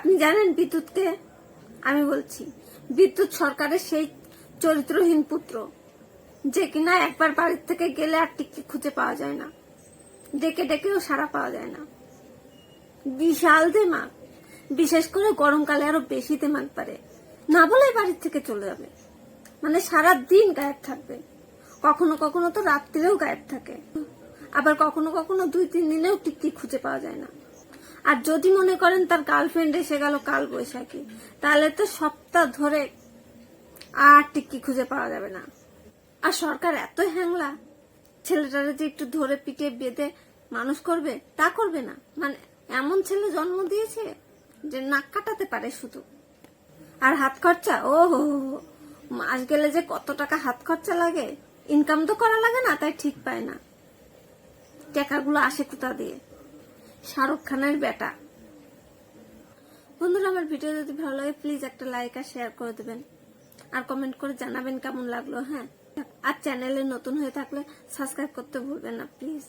আপনি জানেন বিদ্যুৎকে? আমি বলছি, বিদ্যুৎ সরকারের সেই চরিত্রহীন পুত্র, যে কিনা একবার বাড়ির থেকে গেলে আর টিকটি খুঁজে পাওয়া যায় না। ডেকে ডেকেও সারা পাওয়া যায় না। বিশাল দেমাগ। বিশেষ করে গরমকালে আরও বেশি দেমাগ পারে না বলে বাড়ির থেকে চলে যাবে। মানে সারা দিন গায়েব থাকবে। কখনো কখনো তো রাত্রিরেও গায়েব থাকে। আবার কখনো কখনো দুই তিন দিনেও টিকটি খুঁজে পাওয়া যায় না। আর যদি মনে করেন তার গার্লফ্রেন্ড এসে গেল কাল বৈশাখী, তাহলে তো সপ্তাহ ধরে আর টিকটি খুঁজে পাওয়া যাবে না। আর সরকার এত হ্যাংলা, ছেলেটারে যে একটু ধরে পিটে বেঁধে মানুষ করবে, তা করবে না। মানে এমন ছেলে জন্ম দিয়েছে যে নাক কাটাতে পারে শুধু। আর হাত খরচা, ও হো। মাস গেলে যে কত টাকা হাত খরচা লাগে। ইনকাম তো করা লাগে না, তাই ঠিক পায় না। টাকাগুলো আসে কোথা দিয়ে? শাহরুখ খানের বেটা। বন্ধুরা, আমার ভিডিও যদি ভালো লাগে প্লিজ একটা লাইক আর শেয়ার করে দেবেন। আর কমেন্ট করে জানাবেন কেমন লাগল হ্যাঁ? আর চ্যানেলে নতুন হয়ে থাকলে সাবস্ক্রাইব করতে ভুলবেন না প্লিজ